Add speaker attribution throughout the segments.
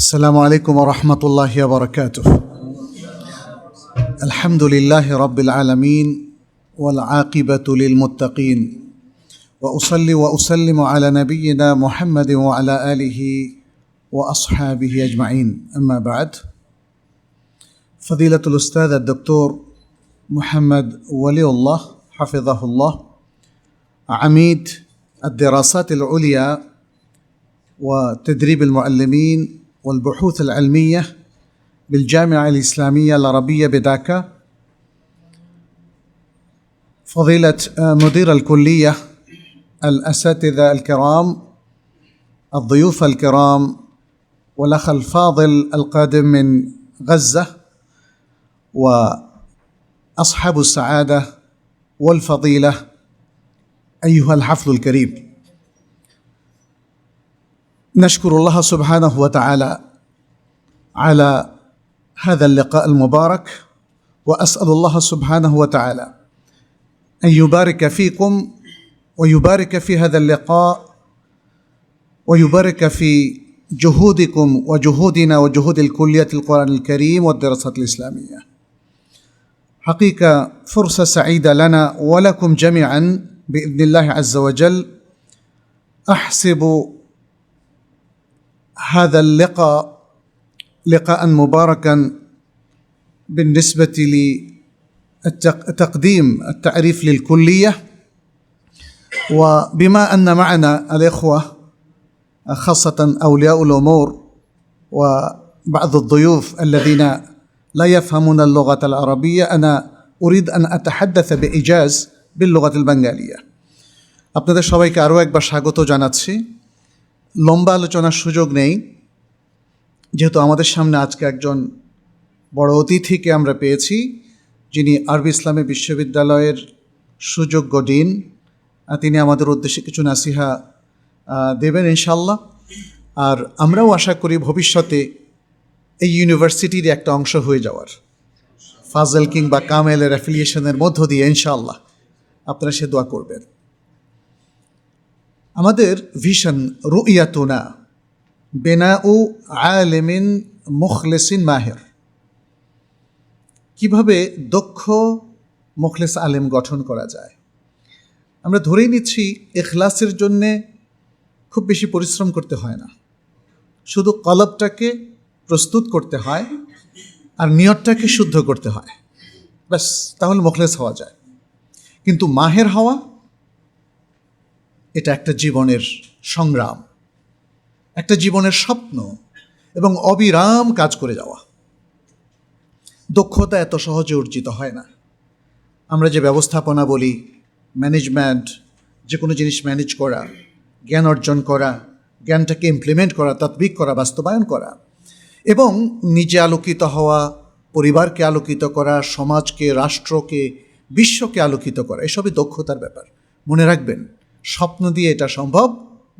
Speaker 1: السلام عليكم ورحمة الله وبركاته. الحمد لله رب العالمين والعاقبة للمتقين. وأصلي وأسلم على نبينا محمد وعلى آله وأصحابه أجمعين. أما بعد فضيلة الأستاذ الدكتور محمد ولي الله حفظه الله عميد الدراسات العليا وتدريب المعلمين والبحوث العلمية بالجامعة الإسلامية العربية بداكا. فضيلة مدير الكلية الأساتذة الكرام الضيوف الكرام والأخ الفاضل القادم من غزة وأصحاب السعادة والفضيلة أيها الحفل الكريم. نشكر الله سبحانه وتعالى على هذا اللقاء المبارك وأسأل الله سبحانه وتعالى أن يبارك فيكم ويبارك في هذا اللقاء ويبارك في جهودكم وجهودنا وجهود الكلية القرآن الكريم والدراسات الإسلامية. حقيقة فرصة سعيدة لنا ولكم جميعا بإذن الله عز وجل. أحسب هذا اللقاء لقاء مباركا بالنسبة لتقديم التعريف للكلية وبما أن معنا الإخوة خاصة أولياء الأمور وبعض الضيوف الذين لا يفهمون اللغة العربية أنا أريد أن أتحدث بإيجاز باللغة البنغالية আপনাদের সবাইকে আরও একবার স্বাগত জানাচ্ছি লম্বা আলোচনার সুযোগ নেই। যেহেতু আমাদের সামনে আজকে একজন বড় অতিথিকে আমরা পেয়েছি, যিনি আরবি ইসলামী বিশ্ববিদ্যালয়ের সুযোগ্য ডিন। তিনি আমাদের উদ্দেশ্যে কিছু নাসিহা দেবেন ইনশাল্লাহ আর আমরাও আশা করি ভবিষ্যতে এই ইউনিভার্সিটির একটা অংশ হয়ে যাওয়ার। ফাজল কিংবা কামেলের অ্যাফিলিয়েশনের মধ্য দিয়ে ইনশাল্লাহ আপনারা সে দোয়া করবেন। আমাদের ভিশন রুইয়াতুনা, বেনাউ আলেমিন মুখলেসিন মাহের। কীভাবে দক্ষ মুখলেস আলেম গঠন করা যায়? আমরা ধরেই নিচ্ছি, এখলাসের জন্যে খুব বেশি পরিশ্রম করতে হয় না। শুধু কলবটাকে প্রস্তুত করতে হয় আর নিয়তটাকে শুদ্ধ করতে হয়। ব্যাস, তাহলে মুখলেস হওয়া যায়। কিন্তু মাহের হওয়া এটা একটা জীবনের সংগ্রাম, একটা জীবনের স্বপ্ন এবং অবিরাম কাজ করে যাওয়া। দক্ষতা এত সহজে অর্জিত হয় না। আমরা যে ব্যবস্থাপনা বলি ম্যানেজমেন্ট যে কোনো জিনিস ম্যানেজ করা, জ্ঞান অর্জন করা, জ্ঞানটাকে ইমপ্লিমেন্ট করা তৎবিক করা, বাস্তবায়ন করা এবং নিজে আলোকিত হওয়া, পরিবারকে আলোকিত করা, সমাজকে, রাষ্ট্রকে, বিশ্বকে আলোকিত করা, এসবই দক্ষতার ব্যাপার। মনে রাখবেন স্বপ্ন দিয়ে এটা সম্ভব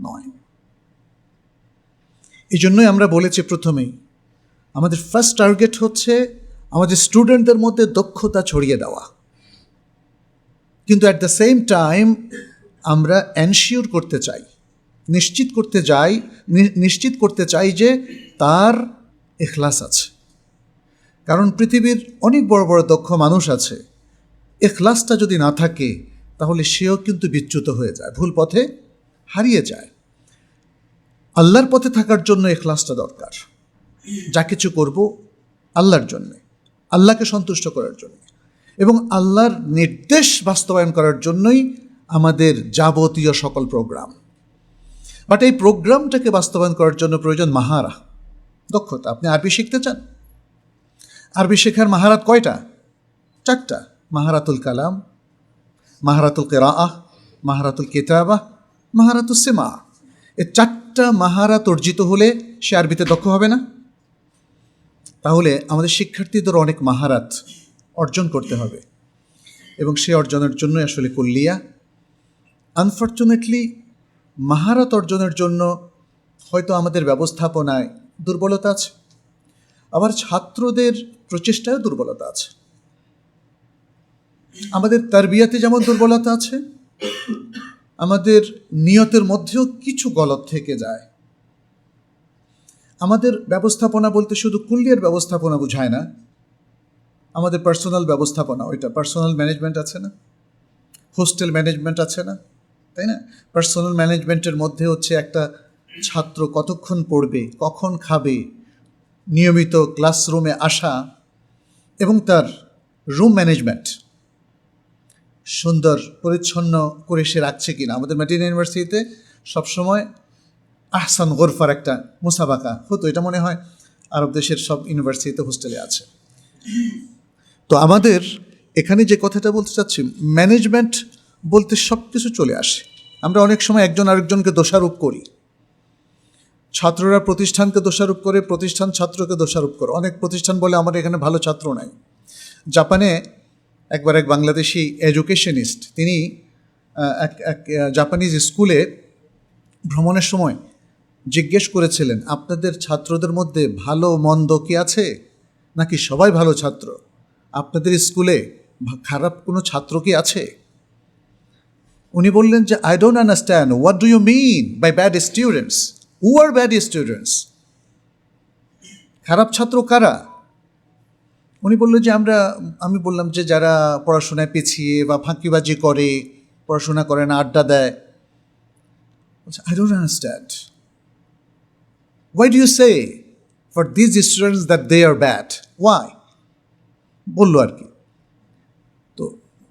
Speaker 1: নয়। এই জন্যই আমরা বলেছি প্রথমেই, আমাদের ফার্স্ট টার্গেট হচ্ছে আমাদের স্টুডেন্টদের মধ্যে দক্ষতা ছড়িয়ে দেওয়া। কিন্তু অ্যাট দ্য সেম টাইম আমরা এনশিওর করতে চাই, নিশ্চিত করতে যাই নিশ্চিত করতে চাই যে তার এখলাস আছে। কারণ পৃথিবীর অনেক বড় বড় দক্ষ মানুষ আছে, এখলাসটা যদি না থাকে তাহলে সেও কিন্তু বিচ্যুত হয়ে যায়, ভুল পথে হারিয়ে যায়। আল্লাহর পথে থাকার জন্য এখলাসটা দরকার। যা কিছু করব আল্লাহর জন্যে, আল্লাহকে সন্তুষ্ট করার জন্য। এবং আল্লাহর নির্দেশ বাস্তবায়ন করার জন্যই আমাদের যাবতীয় সকল প্রোগ্রাম। বাট এই প্রোগ্রামটাকে বাস্তবায়ন করার জন্য প্রয়োজন মাহারা, দক্ষতা। আপনি আরবি শিখতে চান? আরবি শেখার মাহারাত কয়টা? চারটা। মাহারাতুল কালাম মাহারাতুল কেরাআহ, মাহারাতুল কেতাবা মাহারাতুল সেমা। এ চারটা মাহারাত অর্জিত হলে সে আরবিতে দক্ষ হবে না? তাহলে আমাদের শিক্ষার্থীদের অনেক মাহারাত অর্জন করতে হবে। এবং সে অর্জনের জন্য আসলে কুল্লিয়া। আনফর্চুনেটলি মাহারাত অর্জনের জন্য হয়তো আমাদের ব্যবস্থাপনায় দুর্বলতা আছে। আবার ছাত্রদের প্রচেষ্টায় দুর্বলতা আছে। আমাদের তারবিয়াতে যেমন দুর্বলতা আছে, আমাদের নিয়তের মধ্যেও কিছু গলত থেকে যায়। আমাদের ব্যবস্থাপনা বলতে শুধু কুল্লিয়ার ব্যবস্থাপনা বোঝায় না, আমাদের পার্সোনাল ব্যবস্থাপনা, ওইটা পার্সোনাল ম্যানেজমেন্ট আছে না হোস্টেল ম্যানেজমেন্ট আছে না, তাই না? পার্সোনাল ম্যানেজমেন্টের মধ্যে হচ্ছে একটা ছাত্র কতক্ষণ পড়বে, কখন খাবে, নিয়মিত ক্লাসরুমে আসা এবং তার রুম ম্যানেজমেন্ট সুন্দর, পরিচ্ছন্ন করে সে রাখছে কিনা। আমাদের মেটিন ইউনিভার্সিটিতে সবসময় আহসান গোরফার একটা মুসাবাকা হতো। এটা মনে হয় আরব দেশের সব ইউনিভার্সিটিতে হোস্টেলে আছে। তো আমাদের এখানে যে কথাটা বলতে চাচ্ছি, ম্যানেজমেন্ট বলতে সব কিছু চলে আসে। আমরা অনেক সময় একজন আরেকজনকে দোষারোপ করি। ছাত্ররা প্রতিষ্ঠানকে দোষারোপ করে, প্রতিষ্ঠান ছাত্রকে দোষারোপ করে। অনেক প্রতিষ্ঠান বলে, আমার এখানে ভালো ছাত্র নাই। জাপানে একবার এক বাংলাদেশি এডুকেশনিস্ট তিনি এক এক জাপানিজ স্কুলে ভ্রমণের সময় জিজ্ঞেস করেছিলেন, আপনাদের ছাত্রদের মধ্যে ভালো মন্দ কি আছে? নাকি সবাই ভালো ছাত্র? আপনাদের স্কুলে খারাপ কোনো ছাত্র কি আছে? উনি বললেন যে I don't understand what do you mean by bad students who are bad students খারাপ ছাত্র কারা? উনি বললেন যে আমরা, আমি বললাম যে যারা পড়াশোনায় পিছিয়ে বা ফাঁকিবাজি করে, পড়াশোনা করে না, আড্ডা দেয় I don't understand why do you say for these students that they are bad why বলল আর কি। তো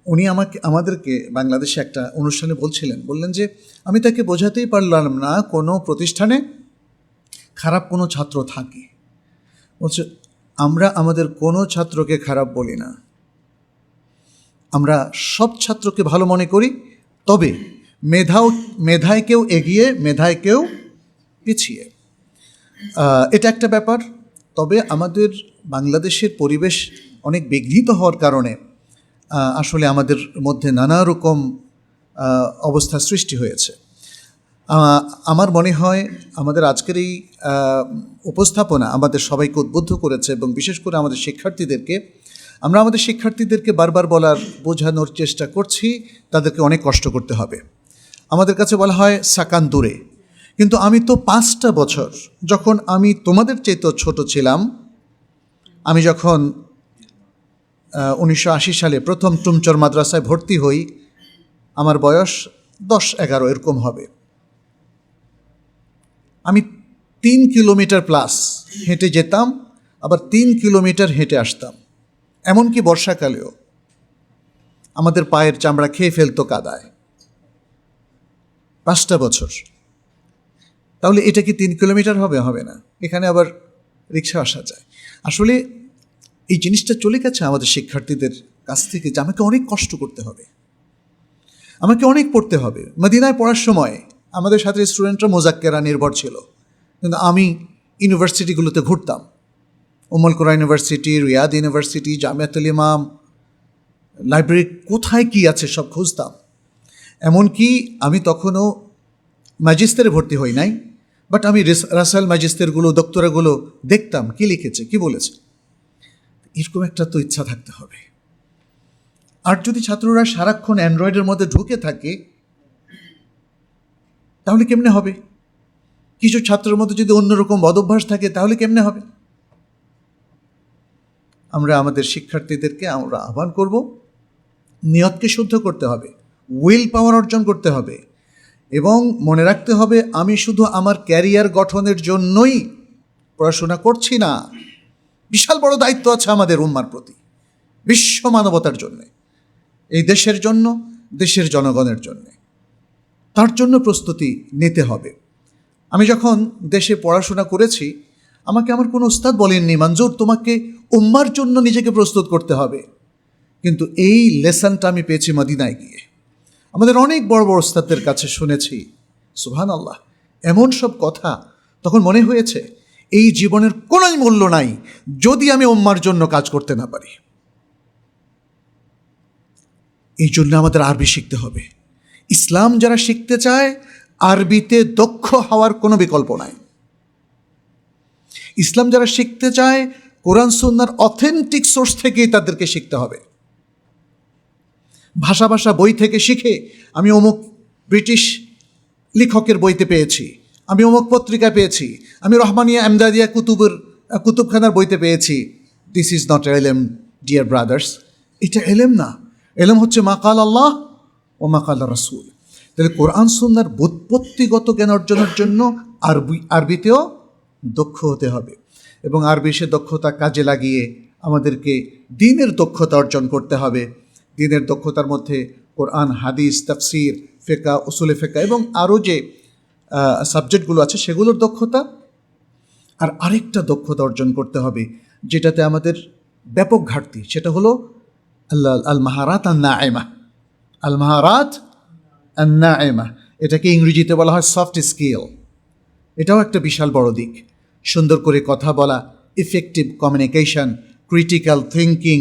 Speaker 1: উনি আমাকে, আমাদেরকে বাংলাদেশে একটা অনুষ্ঠানে বলছিলেন, বললেন যে, আমি তাকে বোঝাতেই পারলাম না, কোনো প্রতিষ্ঠানে খারাপ কোনো ছাত্র থাকে। বলছে আমরা আমাদের কোনো ছাত্রকে খারাপ বলি না। আমরা সব ছাত্রকে ভালো মনে করি, তবে মেধাও, মেধায় কেউ এগিয়ে, মেধায় কেউ পিছিয়ে। এটা একটা ব্যাপার। তবে আমাদের বাংলাদেশের পরিবেশ অনেক বিঘ্নিত হওয়ার কারণে আসলে আমাদের মধ্যে নানা রকম অবস্থা সৃষ্টি হয়েছে। আমার মনে হয় আমাদের আজকের এই উপস্থাপনা আমাদের সবাইকে উদ্বুদ্ধ করেছে এবং বিশেষ করে আমাদের শিক্ষার্থীদেরকে, আমরা আমাদের শিক্ষার্থীদেরকে বারবার বলার, বোঝানোর চেষ্টা করছি, তাদেরকে অনেক কষ্ট করতে হবে। আমাদের কাছে বলা হয় সাকান দূরে। কিন্তু আমি তো পাঁচটা বছর যখন আমি তোমাদের চেয়েও ছোট ছিলাম, আমি যখন উনিশশো আশি সালে প্রথম টুমচর মাদ্রাসায় ভর্তি হই, আমার বয়স দশ এগারো এরকম হবে। আমি তিন কিলোমিটার প্লাস হেঁটে যেতাম, আবার তিন কিলোমিটার হেঁটে আসতাম। এমনকি বর্ষাকালেও। আমাদের পায়ের চামড়া খেয়ে ফেলতো কাদায়। পাঁচটা বছর। তাহলে এটা কি তিন কিলোমিটার হবে? হবে না। এখানে আবার রিক্সা আসা যায়। আসলে এই জিনিসটা চলে গেছে আমাদের শিক্ষার্থীদের কাছ থেকে যে আমাকে অনেক কষ্ট করতে হবে। আমাকে অনেক পড়তে হবে। মদিনায় পড়ার সময় আমাদের সাথে স্টুডেন্টরা মোজাক্কেরা নির্ভর ছিল। কিন্তু আমি ইউনিভার্সিটিগুলোতে ঘুরতাম। Umm al Qura University, Riyadh University, Jamiatul ইমাম, লাইব্রেরি কোথায় কি আছে সব খুঁজতাম। এমনকি আমি তখনও ম্যাজিস্টারে ভর্তি হই নাই বাট আমি রেস- রাসাল ম্যাজিস্টারগুলো দপ্তরাগুলো দেখতাম কি লিখেছে, কি বলেছে। এরকম একটা তো ইচ্ছা থাকতে হবে। আর যদি ছাত্ররা সারাক্ষণ অ্যান্ড্রয়েডের মধ্যে ঢুকে থাকে তাহলে কেমনে হবে? কিছু ছাত্রের মতো যদি অন্যরকম বদভ্যাস থাকে, তাহলে কেমনে হবে? আমরা আমাদের শিক্ষার্থীদেরকে আমরা আহ্বান করব, নিয়তকে শুদ্ধ করতে হবে, উইল পাওয়ার অর্জন করতে হবে এবং মনে রাখতে হবে, আমি শুধু আমার ক্যারিয়ার গঠনের জন্যই পড়াশোনা করছি না। বিশাল বড় দায়িত্ব আছে আমাদের উম্মার প্রতি, বিশ্ব মানবতার জন্যে, এই দেশের জন্য, দেশের জনগণের জন্যে। তার জন্য প্রস্তুতি নিতে হবে। আমি যখন দেশে পড়াশোনা করেছি, আমাকে আমার কোনো উস্তাদ বলেননি মঞ্জুর তোমাকে উম্মার জন্য নিজেকে প্রস্তুত করতে হবে। কিন্তু এই লেসনটা আমি পেয়েছি মদিনায় গিয়ে। আমাদের অনেক বড় বড় ওস্তাদদের কাছে শুনেছি সুহান আল্লাহ এমন সব কথা তখন মনে হয়েছে, এই জীবনের কোনোই মূল্য নাই যদি আমি উম্মার জন্য কাজ করতে না পারি। এই জন্য আমাদের আরবি শিখতে হবে। ইসলাম যারা শিখতে চায়, আরবিতে দক্ষ হওয়ার কোনো বিকল্প নাই। ইসলাম যারা শিখতে চায়, কোরআন, সুন্নার অথেন্টিক সোর্স থেকেই তাদেরকে শিখতে হবে। ভাষা ভাষা বই থেকে শিখে আমি অমুক ব্রিটিশ লেখকের বইতে পেয়েছি, আমি অমুক পত্রিকা পেয়েছি, আমি রহমানিয়া আমদাদিয়া কুতুবের, কুতুবখানার বইতে পেয়েছি। দিস ইজ নট এলেম ডিয়ার ব্রাদার্স এটা এলেম না। এলেম হচ্ছে মাকাল আল্লাহ ও মাকাল রাসুল। তাহলে কোরআন সুন্নার বুৎপত্তিগত জ্ঞান অর্জনের জন্য আরবি, আরবিতেও দক্ষ হতে হবে। এবং আরবি সে দক্ষতা কাজে লাগিয়ে আমাদেরকে দিনের দক্ষতা অর্জন করতে হবে। দিনের দক্ষতার মধ্যে কোরআন, হাদিস, তাফসির ফেকা উসুলে ফেকা এবং আরও যে সাবজেক্টগুলো আছে সেগুলোর দক্ষতা আর আরেকটা দক্ষতা অর্জন করতে হবে, যেটাতে আমাদের ব্যাপক ঘাটতি, সেটা হলো আল্লাহ আল মাহারাত আল নাএমা আল মাহারাত নাএমা এটাকে ইংরেজিতে বলা হয় সফট স্কিল এটাও একটা বিশাল বড় দিক। সুন্দর করে কথা বলা ইফেক্টিভ কমিউনিকেশন ক্রিটিক্যাল থিঙ্কিং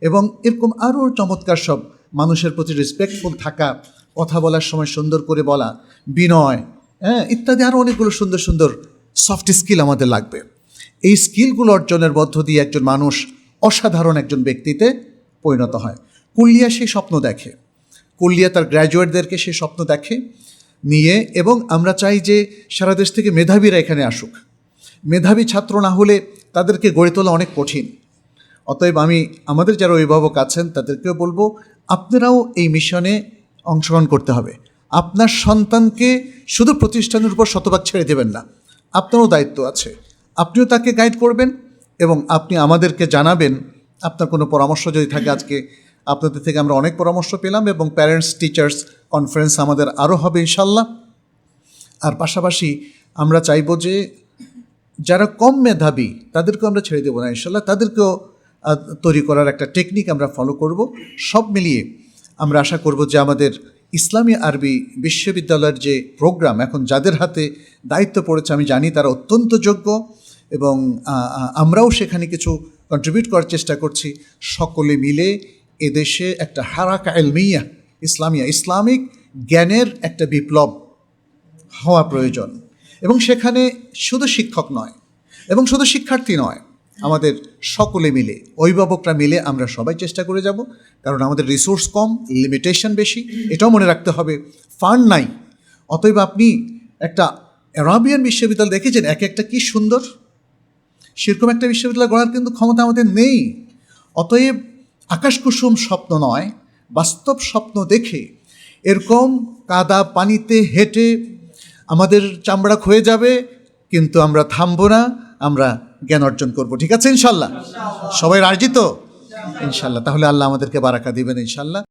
Speaker 1: এবং এরকম আরও চমৎকার সব মানুষের প্রতি রেসপেক্টফুল থাকা, কথা বলার সময় সুন্দর করে বলা, বিনয় হ্যাঁ ইত্যাদি আরও অনেকগুলো সুন্দর সুন্দর সফট স্কিল আমাদের লাগবে। এই স্কিলগুলো অর্জনের মধ্য দিয়ে একজন মানুষ অসাধারণ একজন ব্যক্তিতে পরিণত হয়। কুলিয়া সেই স্বপ্ন দেখে। কুলিয়া তার গ্র্যাজুয়েটদেরকে সে স্বপ্ন দেখে, নিয়ে এবং আমরা চাই যে সারা দেশ থেকে মেধাবীরা এখানে আসুক। মেধাবী ছাত্র না হলে তাদেরকে গড়ে তোলা অনেক কঠিন। অতএব আমি, আমাদের যারা অভিভাবক আছেন, তাদেরকেও বলব, আপনারাও এই মিশনে অংশগ্রহণ করতে হবে। আপনার সন্তানকে শুধু প্রতিষ্ঠানের উপর শতভাগ ছেড়ে দেবেন না। আপনারও দায়িত্ব আছে। আপনিও তাকে গাইড করবেন এবং আপনি আমাদেরকে জানাবেন। আপনার কোনো পরামর্শ যদি থাকে আজকে আপনাদের থেকে আমরা অনেক পরামর্শ পেলাম এবং প্যারেন্টস টিচার্স কনফারেন্স আমাদের আরও হবে ইনশাল্লাহ। আর পাশাপাশি আমরা চাইব যে যারা কম মেধাবী, তাদেরকেও আমরা ছেড়ে দেবো না ইনশাল্লাহ। তাদেরকেও তৈরি করার একটা টেকনিক আমরা ফলো করব। সব মিলিয়ে আমরা আশা করব যে আমাদের ইসলামী আরবি বিশ্ববিদ্যালয়ের যে প্রোগ্রাম এখন যাদের হাতে দায়িত্ব পড়েছে, আমি জানি তারা অত্যন্ত যোগ্য এবং আমরাও সেখানে কিছু কন্ট্রিবিউট করার চেষ্টা করছি। সকলে মিলে এদেশে একটা হারাকা এলমিয়া ইসলামিয়া, ইসলামিক জ্ঞানের একটা বিপ্লব হওয়া প্রয়োজন। এবং সেখানে শুধু শিক্ষক নয়, এবং শুধু শিক্ষার্থী নয়, আমাদের সকলে মিলে, অভিভাবকরা মিলে আমরা সবাই চেষ্টা করে যাব, কারণ আমাদের রিসোর্স কম লিমিটেশন বেশি, এটাও মনে রাখতে হবে। ফান্ড নাই, অতএব আপনি একটা অ্যারাবিয়ান বিশ্ববিদ্যালয় দেখেছেন, এক একটা কি সুন্দর? সেরকম একটা বিশ্ববিদ্যালয় গড়ার কিন্তু ক্ষমতা আমাদের নেই। অতএব আকাশকুসুম স্বপ্ন নয়, বাস্তব স্বপ্ন দেখে। এরকম কাদা পানিতে হেঁটে আমাদের চামড়া ক্ষয়ে যাবে, কিন্তু আমরা থামবো না, আমরা জ্ঞান অর্জন করব। ঠিক আছে, ইনশাল্লাহ? সবাই রাজিত ইনশাল্লাহ। তাহলে আল্লাহ আমাদেরকে বারাকা দিবেন, ইনশাল্লাহ।